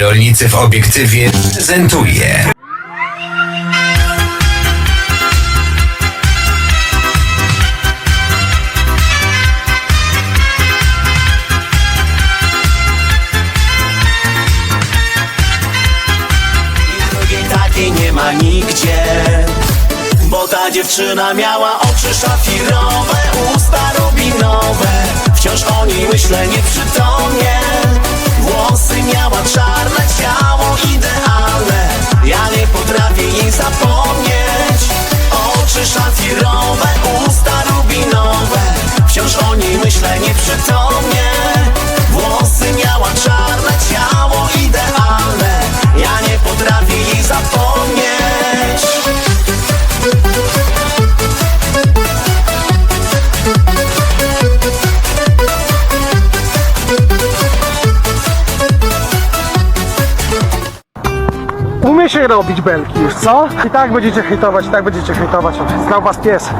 Rolnicy w obiektywie prezentuje. Nie ma nigdzie Bo ta dziewczyna miała oczy szafirowe Usta rubinowe Wciąż o niej myślę nieprzytomnie zapomnieć. Oczy szafirowe, usta rubinowe Wciąż o niej myślę nieprzytomnie Umie się robić belki już, co? I tak będziecie hejtować, i tak będziecie hejtować. Znał was pies.